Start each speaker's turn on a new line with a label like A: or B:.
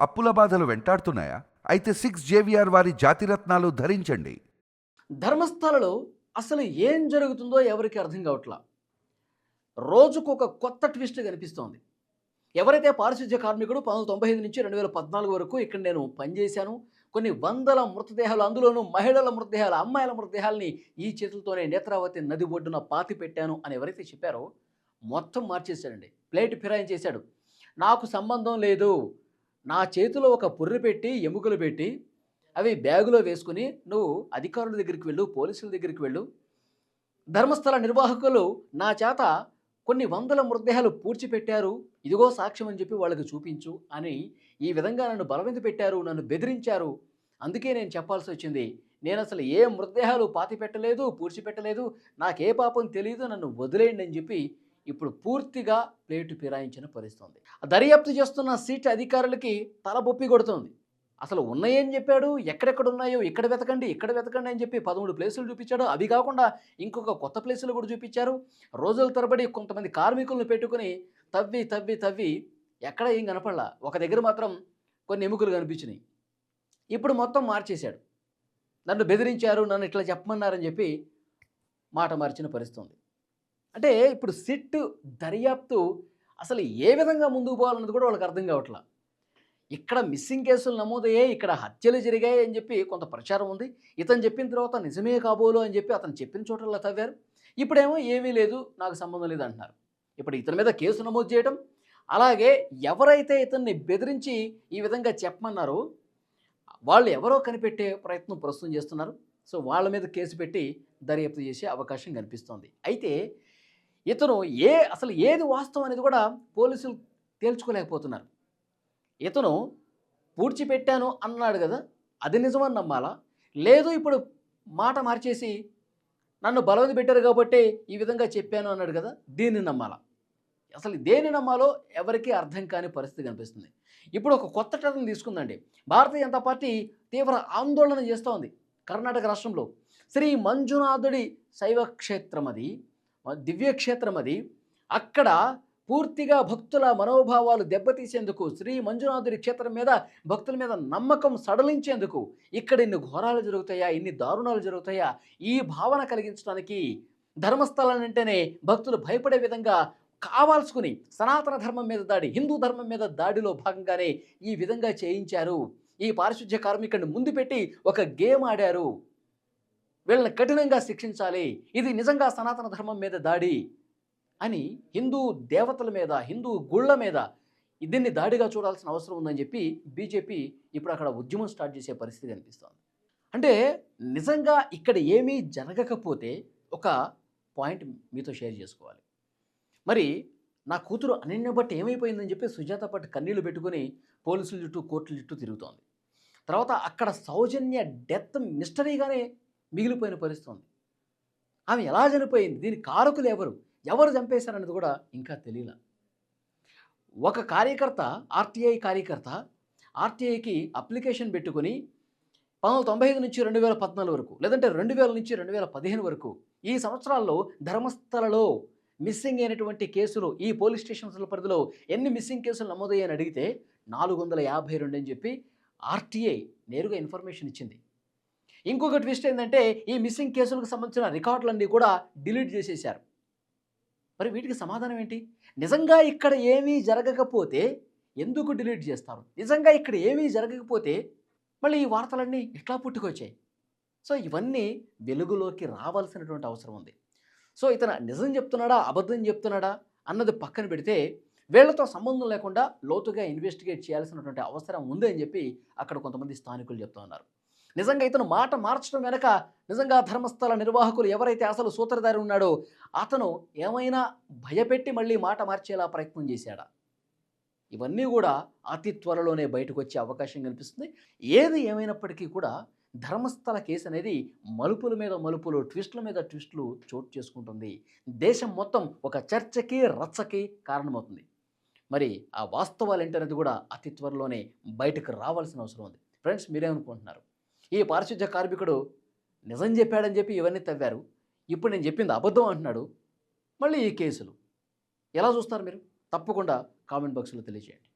A: అప్పుల బాధలు వెంటాడుతున్నాయా? అయితే సిక్స్ జేవిఆర్ వారి జాతిరత్నాలు ధరించండి.
B: ధర్మస్థలలో అసలు ఏం జరుగుతుందో ఎవరికి అర్థం కావట్లా. రోజుకు ఒక కొత్త ట్విస్ట్ కనిపిస్తోంది. ఎవరైతే పారిశుధ్య కార్మికుడు పంతొమ్మిది తొంభై ఐదు నుంచి రెండు వేల పద్నాలుగు వరకు ఇక్కడ నేను పనిచేశాను. కొన్ని వందల మృతదేహాలు అందులోనూ మహిళల మృతదేహాలు అమ్మాయిల మృతదేహాలని ఈ చేతులతోనే నేత్రావతి నది ఒడ్డున పాతి పెట్టాను అని ఎవరైతే చెప్పారో మొత్తం మార్చేశాడండి. ప్లేట్ ఫిరాయించేశాడు. నాకు సంబంధం లేదు. నా చేతిలో ఒక పుర్రె పెట్టి ఎముకలు పెట్టి అవి బ్యాగులో వేసుకుని నువ్వు అధికారుల దగ్గరికి వెళ్ళు పోలీసుల దగ్గరికి వెళ్ళు. ధర్మస్థల నిర్వాహకులు నా చేత కొన్ని వందల మృతదేహాలు పూడ్చిపెట్టారు. ఇదిగో సాక్ష్యం అని చెప్పి వాళ్ళకి చూపించు అని ఈ విధంగా నన్ను బలవంత పెట్టారు నన్ను బెదిరించారు. అందుకే నేను చెప్పాల్సి వచ్చింది నేను అసలు ఏ మృతదేహాలు పాతి పెట్టలేదు పూడ్చిపెట్టలేదు నాకే పాపం తెలియదు నన్ను వదిలేయండి అని చెప్పి ఇప్పుడు పూర్తిగా ప్లేటు ఫిరాయించిన పరిస్థితుంది. దర్యాప్తు చేస్తున్న సీట్ అధికారులకి తల బొప్పి కొడుతోంది. అసలు ఉన్నాయని చెప్పాడు ఎక్కడెక్కడ ఉన్నాయో ఇక్కడ వెతకండి ఇక్కడ వెతకండి అని చెప్పి పదమూడు ప్లేసులు చూపించాడు. అవి కాకుండా ఇంకొక కొత్త ప్లేసులు కూడా చూపించారు. రోజుల తరబడి కొంతమంది కార్మికులను పెట్టుకుని తవ్వి తవ్వి తవ్వి ఎక్కడ ఏం కనపడలా. ఒక దగ్గర మాత్రం కొన్ని ఎముకలు కనిపించినాయి. ఇప్పుడు మొత్తం మార్చేశాడు. నన్ను బెదిరించారు నన్ను ఇట్లా చెప్పమన్నారని చెప్పి మాట మార్చిన పరిస్థితుంది. అంటే ఇప్పుడు సిట్ దర్యాప్తు అసలు ఏ విధంగా ముందుకు పోవాలన్నది కూడా వాళ్ళకి అర్థం కావట్లా. ఇక్కడ మిస్సింగ్ కేసులు నమోదయ్యాయి ఇక్కడ హత్యలు జరిగాయి అని చెప్పి కొంత ప్రచారం ఉంది. ఇతను చెప్పిన తర్వాత నిజమే కాబోలు అని చెప్పి అతను చెప్పిన చోటల్లో తవ్వారు. ఇప్పుడేమో ఏమీ లేదు నాకు సంబంధం లేదు అంటున్నారు. ఇప్పుడు ఇతని మీద కేసు నమోదు చేయడం అలాగే ఎవరైతే ఇతన్ని బెదిరించి ఈ విధంగా చెప్పమన్నారో వాళ్ళు ఎవరో కనిపెట్టే ప్రయత్నం ప్రస్తుతం చేస్తున్నారు. సో వాళ్ళ మీద కేసు పెట్టి దర్యాప్తు చేసే అవకాశం కనిపిస్తోంది. అయితే ఇతను ఏ అసలు ఏది వాస్తవం అనేది కూడా పోలీసులు తేల్చుకోలేకపోతున్నారు. ఇతను పూడ్చిపెట్టాను అన్నాడు కదా అది నిజమని నమ్మాలా? లేదు ఇప్పుడు మాట మార్చేసి నన్ను బలవంత పెట్టారు కాబట్టి ఈ విధంగా చెప్పాను అన్నాడు కదా దీన్ని నమ్మాలా? అసలు దేన్ని నమ్మాలో ఎవరికీ అర్థం కాని పరిస్థితి కనిపిస్తుంది. ఇప్పుడు ఒక కొత్త టర్న్ తీసుకుందండి. భారతీయ జనతా పార్టీ తీవ్ర ఆందోళన చేస్తూ ఉంది కర్ణాటక రాష్ట్రంలో. శ్రీ మంజునాథుడి శైవ క్షేత్రం అది దివ్యక్షేత్రం అది. అక్కడ పూర్తిగా భక్తుల మనోభావాలు దెబ్బతీసేందుకు శ్రీ మంజునాథుడి క్షేత్రం మీద భక్తుల మీద నమ్మకం సడలించేందుకు ఇక్కడ ఇన్ని ఘోరాలు జరుగుతాయా ఇన్ని దారుణాలు జరుగుతాయా ఈ భావన కలిగించడానికి ధర్మస్థలాలంటేనే భక్తులు భయపడే విధంగా కావాల్సుకుని సనాతన ధర్మం మీద దాడి హిందూ ధర్మం మీద దాడిలో భాగంగానే ఈ విధంగా చేయించారు. ఈ పారిశుధ్య కార్మికుడిని ముందు పెట్టి ఒక గేమ్ ఆడారు. వీళ్ళని కఠినంగా శిక్షించాలి. ఇది నిజంగా సనాతన ధర్మం మీద దాడి అని హిందూ దేవతల మీద హిందూ గుళ్ళ మీద దీన్ని దాడిగా చూడాల్సిన అవసరం ఉందని చెప్పి బీజేపీ ఇప్పుడు అక్కడ ఉద్యమం స్టార్ట్ చేసే పరిస్థితి కనిపిస్తోంది. అంటే నిజంగా ఇక్కడ ఏమీ జరగకపోతే ఒక పాయింట్ మీతో షేర్ చేసుకోవాలి. మరి నా కూతురు అనన్య బట్టి ఏమైపోయిందని చెప్పి సుజాత పట్టు కన్నీళ్ళు పెట్టుకుని పోలీసుల చుట్టూ కోర్టుల చుట్టూ తిరుగుతోంది. తర్వాత అక్కడ సౌజన్య డెత్ మిస్టరీగానే మిగిలిపోయిన పరిస్థితి ఉంది ఆమె ఎలా చనిపోయింది? దీని కారకులు ఎవరు? ఎవరు చంపేశారన్నది కూడా ఇంకా తెలియలా. ఒక కార్యకర్త ఆర్టీఐ కార్యకర్త ఆర్టీఐకి అప్లికేషన్ పెట్టుకుని పంతొమ్మిది తొంభై ఐదు నుంచి రెండు వేల పద్నాలుగు వరకు లేదంటే రెండు వేల నుంచి రెండు వేల పదిహేను వరకు ఈ సంవత్సరాల్లో ధర్మస్థలలో మిస్సింగ్ అయినటువంటి కేసులు ఈ పోలీస్ స్టేషన్ల పరిధిలో ఎన్ని మిస్సింగ్ కేసులు నమోదయ్యాయని అడిగితే నాలుగు వందల యాభై రెండు అని చెప్పి ఆర్టీఐ నేరుగా ఇన్ఫర్మేషన్ ఇచ్చింది. ఇంకొక ట్విస్ట్ ఏంటంటే ఈ మిస్సింగ్ కేసులకు సంబంధించిన రికార్డులన్నీ కూడా డిలీట్ చేసేశారు. మరి వీటికి సమాధానం ఏంటి? నిజంగా ఇక్కడ ఏమీ జరగకపోతే ఎందుకు డిలీట్ చేస్తారు? నిజంగా ఇక్కడ ఏమీ జరగకపోతే మళ్ళీ ఈ వార్తలన్నీ ఎట్లా పుట్టుకొచ్చాయి? సో ఇవన్నీ వెలుగులోకి రావాల్సినటువంటి అవసరం ఉంది. సో ఇతను నిజం చెప్తున్నాడా? అబద్ధం చెప్తున్నాడా? అన్నది పక్కన పెడితే వీళ్ళతో సంబంధం లేకుండా లోతుగా ఇన్వెస్టిగేట్ చేయాల్సినటువంటి అవసరం ఉంది అని చెప్పి అక్కడ కొంతమంది స్థానికులు చెప్తూ ఉన్నారు. నిజంగా ఇతను మాట మార్చడం వెనక నిజంగా ధర్మస్థల నిర్వాహకులు ఎవరైతే అసలు సూత్రధారి ఉన్నాడో అతను ఏమైనా భయపెట్టి మళ్ళీ మాట మార్చేలా ప్రయత్నం చేశాడా? ఇవన్నీ కూడా అతి త్వరలోనే బయటకు వచ్చే అవకాశం కనిపిస్తుంది. ఏది ఏమైనప్పటికీ కూడా ధర్మస్థల కేసు అనేది మలుపుల మీద మలుపులు ట్విస్టుల మీద ట్విస్టులు చోటు చేసుకుంటుంది. దేశం మొత్తం ఒక చర్చకి రచ్చకి కారణమవుతుంది. మరి ఆ వాస్తవాలు ఏంటనేది కూడా అతి త్వరలోనే బయటకు రావాల్సిన అవసరం ఉంది. ఫ్రెండ్స్ మీరేమనుకుంటున్నారు? ఈ పారిశుధ్య కార్మికుడు నిజం చెప్పాడని చెప్పి ఇవన్నీ తవ్వారు. ఇప్పుడు నేను చెప్పింది అబద్ధం అంటున్నాడు. మళ్ళీ ఈ కేసులు ఎలా చూస్తారు మీరు? తప్పకుండా కామెంట్ బాక్స్లో తెలియజేయండి.